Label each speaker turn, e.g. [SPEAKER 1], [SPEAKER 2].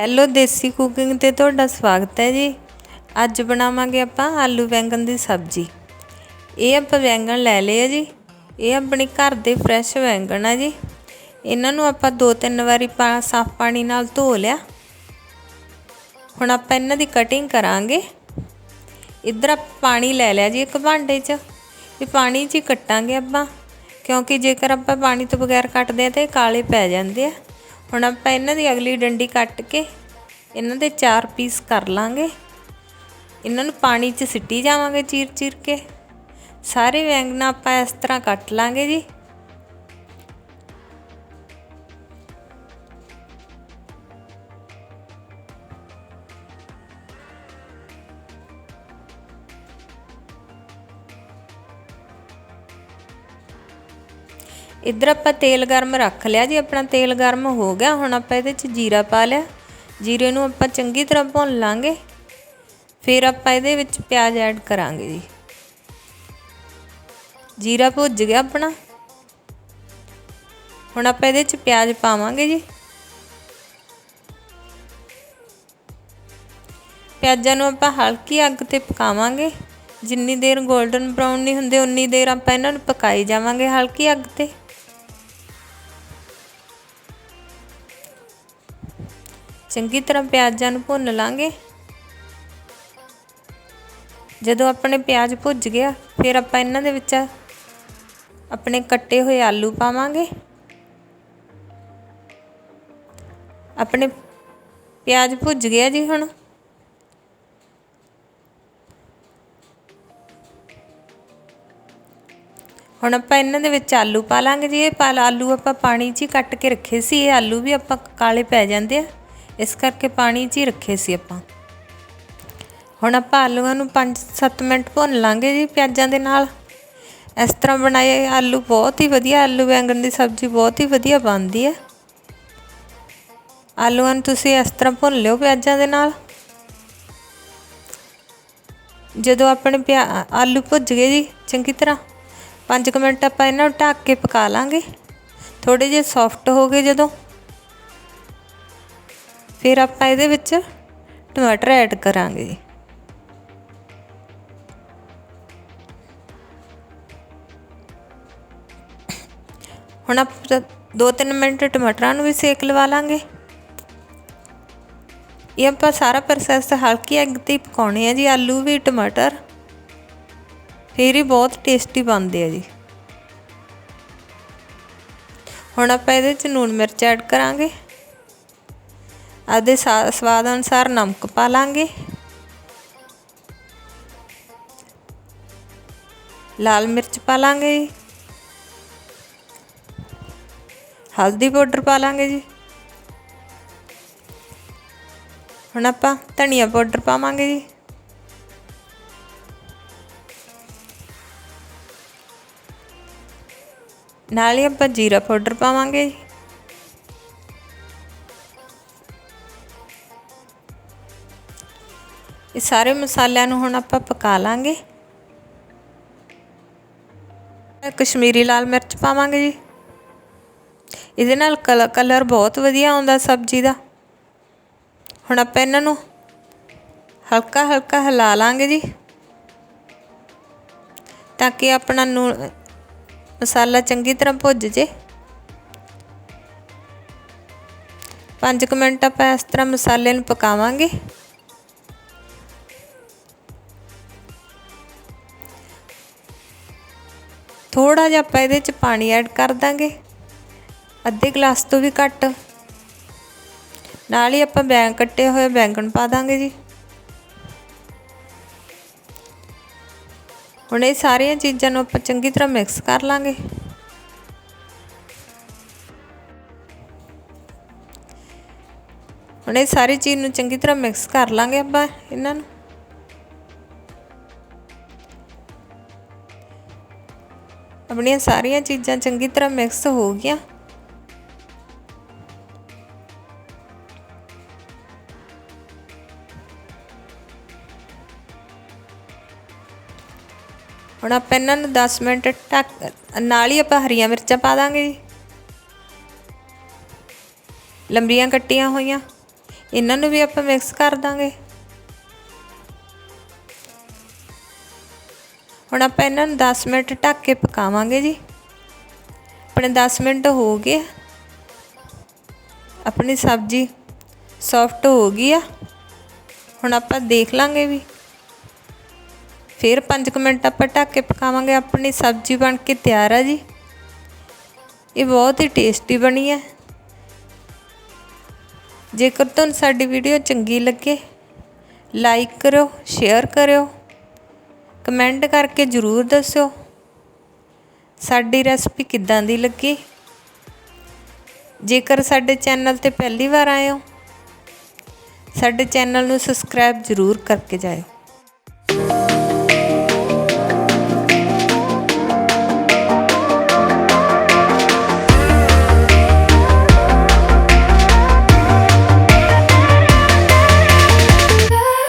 [SPEAKER 1] Hello, ਦੇਸੀ cooking ਤੇ ਤੁਹਾਡਾ ਸਵਾਗਤ ਹੈ ਜੀ। ਅੱਜ ਬਣਾਵਾਂਗੇ ਆਪਾਂ ਆਲੂ ਬੈਂਗਣ ਦੀ ਸਬਜ਼ੀ। ਇਹ ਆਪਾਂ ਬੈਂਗਣ ਲੈ ਲਏ ਆ ਜੀ। ਇਹ ਆਪਣੇ ਘਰ ਦੇ ਫਰੈਸ਼ ਬੈਂਗਣ ਆ ਜੀ। ਇਹਨਾਂ ਨੂੰ ਆਪਾਂ ਦੋ ਤਿੰਨ ਵਾਰੀ ਪਾ, ਸਾਫ਼ ਪਾਣੀ ਨਾਲ ਧੋ ਲਿਆ। ਹੁਣ ਆਪਾਂ ਇਹਨਾਂ ਦੀ ਕਟਿੰਗ ਕਰਾਂਗੇ। ਇੱਧਰ ਪਾਣੀ ਲੈ ਲਿਆ ਜੀ ਇੱਕ ਭਾਂਡੇ 'ਚ। ਇਹ ਪਾਣੀ 'ਚ ਹੀ ਕੱਟਾਂਗੇ ਆਪਾਂ। ਕਿਉਂਕਿ ਜੇਕਰ ਆਪਾਂ ਪਾਣੀ ਤੋਂ ਬਗੈਰ ਕੱਟਦੇ ਆ ਤਾਂ ਇਹ ਕਾਲੇ ਪੈ ਜਾਂਦੇ ਆ। ਹੁਣ ਆਪਾਂ ਇਹਨਾਂ ਦੀ ਅਗਲੀ ਡੰਡੀ ਕੱਟ ਕੇ ਇਹਨਾਂ ਦੇ ਚਾਰ ਪੀਸ ਕਰ ਲਾਂਗੇ। ਇਹਨਾਂ ਨੂੰ ਪਾਣੀ 'ਚ ਸਿੱਟੀ ਜਾਵਾਂਗੇ ਚੀਰ ਚੀਰ ਕੇ। ਸਾਰੇ ਵੈਂਗਣਾ ਆਪਾਂ ਇਸ ਤਰ੍ਹਾਂ ਕੱਟ ਲਾਂਗੇ ਜੀ। ਇੱਧਰ ਆਪਾਂ ਤੇਲ ਗਰਮ ਰੱਖ ਲਿਆ ਜੀ, ਆਪਣਾ ਤੇਲ ਗਰਮ ਹੋ ਗਿਆ। ਹੁਣ ਆਪਾਂ ਇਹਦੇ 'ਚ ਜੀਰਾ ਪਾ ਲਿਆ। ਜੀਰੇ ਨੂੰ ਆਪਾਂ ਚੰਗੀ ਤਰ੍ਹਾਂ ਭੁੰਨ ਲਾਂਗੇ। ਫਿਰ ਆਪਾਂ ਇਹਦੇ ਵਿੱਚ ਪਿਆਜ਼ ਐਡ ਕਰਾਂਗੇ ਜੀ। ਜੀਰਾ ਭੁੱਜ ਗਿਆ ਆਪਣਾ। ਹੁਣ ਆਪਾਂ ਇਹਦੇ 'ਚ ਪਿਆਜ਼ ਪਾਵਾਂਗੇ ਜੀ। ਪਿਆਜ਼ਾਂ ਨੂੰ ਆਪਾਂ ਹਲਕੀ ਅੱਗ ਤੇ ਪਕਾਵਾਂਗੇ। ਜਿੰਨੀ ਦੇਰ 골ਡਨ ਬ੍ਰਾਊਨ ਨਹੀਂ ਹੁੰਦੇ, ਉਨੀ ਦੇਰ ਆਪਾਂ ਇਹਨਾਂ ਨੂੰ ਪਕਾਈ ਜਾਵਾਂਗੇ ਹਲਕੀ ਅੱਗ ਤੇ। ਚੰਗੀ ਤਰ੍ਹਾਂ ਪਿਆਜ਼ਾਂ ਨੂੰ ਭੁੰਨ ਲਾਂਗੇ। ਜਦੋਂ ਆਪਣੇ ਪਿਆਜ਼ ਭੁੱਜ ਗਿਆ, ਫਿਰ ਆਪਾਂ ਇਹਨਾਂ ਦੇ ਵਿੱਚ ਆਪਣੇ ਕੱਟੇ ਹੋਏ ਆਲੂ ਪਾਵਾਂਗੇ। ਆਪਣੇ ਪਿਆਜ਼ ਭੁੱਜ ਗਿਆ ਜੀ ਹੁਣ। ਹੁਣ ਆਪਾਂ ਇਹਨਾਂ ਦੇ ਵਿੱਚ ਆਲੂ ਪਾ ਲਾਂਗੇ ਜੀ। ਇਹ ਆਲੂ ਆਪਾਂ ਪਾਣੀ 'ਚ ਹੀ ਕੱਟ ਕੇ ਰੱਖੇ ਸੀ। ਇਹ ਆਲੂ ਵੀ ਆਪਾਂ ਕਾਲੇ ਪੈ ਜਾਂਦੇ ਆ। ਇਸ ਕਰਕੇ ਪਾਣੀ 'ਚ ਹੀ ਰੱਖੇ ਸੀ ਆਪਾਂ। ਹੁਣ ਆਪਾਂ ਆਲੂਆਂ ਨੂੰ 5-7 ਮਿੰਟ ਭੁੰਨ ਲਾਂਗੇ ਜੀ ਪਿਆਜ਼ਾਂ ਦੇ ਨਾਲ। ਇਸ ਤਰ੍ਹਾਂ ਬਣਾਏ ਆਲੂ ਬਹੁਤ ਹੀ ਵਧੀਆ, ਆਲੂ ਬੈਂਗਣ ਦੀ ਸਬਜ਼ੀ ਬਹੁਤ ਹੀ ਵਧੀਆ ਬਣਦੀ ਹੈ। ਆਲੂਆਂ ਨੂੰ ਤੁਸੀਂ ਇਸ ਤਰ੍ਹਾਂ ਭੁੰਨ ਲਿਓ ਪਿਆਜ਼ਾਂ ਦੇ ਨਾਲ। ਜਦੋਂ ਆਪਣੇ ਪਿਆ, ਆਲੂ ਭੁੱਜ ਗਏ ਜੀ ਚੰਗੀ ਤਰ੍ਹਾਂ 5 ਮਿੰਟ ਆਪਾਂ ਇਹਨਾਂ ਨੂੰ ਢੱਕ ਕੇ ਪਕਾ ਲਾਂਗੇ। ਥੋੜੇ ਜਿਹੇ ਸੌਫਟ ਹੋ ਗਏ ਜਦੋਂ। ਫਿਰ ਆਪਾਂ ਇਹਦੇ ਵਿੱਚ ਟਮਾਟਰ ਐਡ ਕਰਾਂਗੇ। ਜੀ ਹੁਣ ਆਪਾਂ 2-3 ਮਿੰਟ ਟਮਾਟਰਾਂ ਨੂੰ ਵੀ ਸੇਕ ਲਵਾ ਲਾਂਗੇ। ਇਹ ਆਪਾਂ ਸਾਰਾ ਪ੍ਰੋਸੈਸ ਹਲਕੀ ਅੱਗ ਤੇ ਪਕਾਉਣੇ ਆ ਜੀ, ਆਲੂ ਵੀ, ਟਮਾਟਰ। ਫਿਰ ਹੀ ਬਹੁਤ ਟੇਸਟੀ ਬਣਦੇ ਆ ਜੀ। ਹੁਣ ਆਪਾਂ ਇਹਦੇ ਵਿੱਚ ਲੂਣ ਮਿਰਚ ਐਡ ਕਰਾਂਗੇ। ਆਦੇ ਸਵਾਦ ਅਨੁਸਾਰ ਨਮਕ ਪਾ ਲਾਂਗੇ। ਲਾਲ ਮਿਰਚ ਪਾ ਲਾਂਗੇ ਜੀ। ਹਲਦੀ ਪਾਊਡਰ ਪਾ ਲਾਂਗੇ ਜੀ। ਹੁਣ ਆਪਾਂ ਧਨੀਆ ਪਾਊਡਰ ਪਾਵਾਂਗੇ ਜੀ। ਨਾਲ ਹੀ ਆਪਾਂ ਜੀਰਾ ਪਾਊਡਰ ਪਾਵਾਂਗੇ ਜੀ। ਸਾਰੇ ਮਸਾਲਿਆਂ ਨੂੰ ਹੁਣ ਆਪਾਂ ਪਕਾ ਲਾਂਗੇ। ਕਸ਼ਮੀਰੀ ਲਾਲ ਮਿਰਚ ਪਾਵਾਂਗੇ ਜੀ। ਇਹਦੇ ਨਾਲ ਕਲਰ ਬਹੁਤ ਵਧੀਆ ਆਉਂਦਾ ਸਬਜ਼ੀ ਦਾ। ਹੁਣ ਆਪਾਂ ਇਹਨਾਂ ਨੂੰ ਹਲਕਾ ਹਲਕਾ ਹਿਲਾ ਲਾਂਗੇ ਜੀ। ਤਾਂ ਕਿ ਆਪਣਾ ਮਸਾਲਾ ਚੰਗੀ ਤਰ੍ਹਾਂ ਭੁੱਜ ਜੇ। 5 ਮਿੰਟ ਆਪਾਂ ਇਸ ਤਰ੍ਹਾਂ ਮਸਾਲੇ ਨੂੰ ਪਕਾਵਾਂਗੇ। ਥੋੜਾ ਜਿਹਾ ਆਪਾਂ ਇਹਦੇ 'ਚ ਪਾਣੀ ਐਡ ਕਰ ਦਾਂਗੇ। ਅੱਧੇ ਗਲਾਸ ਤੋਂ ਵੀ ਘੱਟ। ਨਾਲ ਹੀ ਆਪਾਂ ਬੈਂਗ ਕੱਟੇ ਹੋਏ ਬੈਂਗਣ ਪਾ ਦਾਂਗੇ ਜੀ। ਹੁਣ ਇਹ ਸਾਰੀਆਂ ਚੀਜ਼ਾਂ ਨੂੰ ਆਪਾਂ ਚੰਗੀ ਤਰ੍ਹਾਂ ਮਿਕਸ ਕਰ ਲਾਂਗੇ। ਹੁਣ ਇਹ ਸਾਰੀ ਚੀਜ਼ ਨੂੰ ਚੰਗੀ ਤਰ੍ਹਾਂ ਮਿਕਸ ਕਰ ਲਾਂਗੇ ਆਪਾਂ ਇਹਨਾਂ ਨੂੰ। ਆਪਣੀਆਂ ਸਾਰੀਆਂ ਚੀਜ਼ਾਂ ਚੰਗੀ ਤਰ੍ਹਾਂ ਮਿਕਸ ਹੋ ਗਈਆਂ। ਹੁਣ ਆਪਾਂ ਇਹਨਾਂ ਨੂੰ 10 ਮਿੰਟ ਢੱਕ, ਨਾਲ ਹੀ ਆਪਾਂ ਹਰੀਆਂ ਮਿਰਚਾਂ ਪਾ ਦਾਂਗੇ ਜੀ। ਲੰਬੀਆਂ ਕੱਟੀਆਂ ਹੋਈਆਂ। ਇਹਨਾਂ ਨੂੰ ਵੀ ਆਪਾਂ ਮਿਕਸ ਕਰ ਦਾਂਗੇ। ਹੁਣ ਆਪਾਂ ਇਹਨਾਂ ਨੂੰ 10 ਮਿੰਟ ਢੱਕ ਕੇ ਪਕਾਵਾਂਗੇ ਜੀ। ਆਪਣੇ 10 ਮਿੰਟ ਹੋ ਗਏ ਆਪਣੀ ਸਬਜ਼ੀ ਸੌਫਟ ਹੋ ਗਈ ਆ। ਹੁਣ ਆਪਾਂ ਦੇਖ ਲਾਂਗੇ ਵੀ। ਫਿਰ 5 ਮਿੰਟ ਆਪਾਂ ਢੱਕ ਕੇ ਪਕਾਵਾਂਗੇ। ਆਪਣੀ ਸਬਜ਼ੀ ਬਣ ਕੇ ਤਿਆਰ ਆ ਜੀ। ਇਹ ਬਹੁਤ ਹੀ ਟੇਸਟੀ ਬਣੀ ਹੈ ਜੇਕਰ ਤੁਹਾਨੂੰ ਸਾਡੀ ਵੀਡੀਓ ਚੰਗੀ ਲੱਗੇ ਲਾਈਕ ਕਰਿਓ ਸ਼ੇਅਰ ਕਰਿਓ ਕਮੈਂਟ ਕਰਕੇ ਜ਼ਰੂਰ ਦੱਸਿਓ। ਸਾਡੀ ਰੈਸਪੀ ਕਿੱਦਾਂ ਦੀ ਲੱਗੀ? ਜੇਕਰ ਸਾਡੇ ਚੈਨਲ ਤੇ ਪਹਿਲੀ ਵਾਰ ਆਏ ਹੋ, ਸਾਡੇ ਚੈਨਲ ਨੂੰ ਸਬਸਕ੍ਰਾਈਬ ਜ਼ਰੂਰ ਕਰਕੇ ਜਾਇਓ।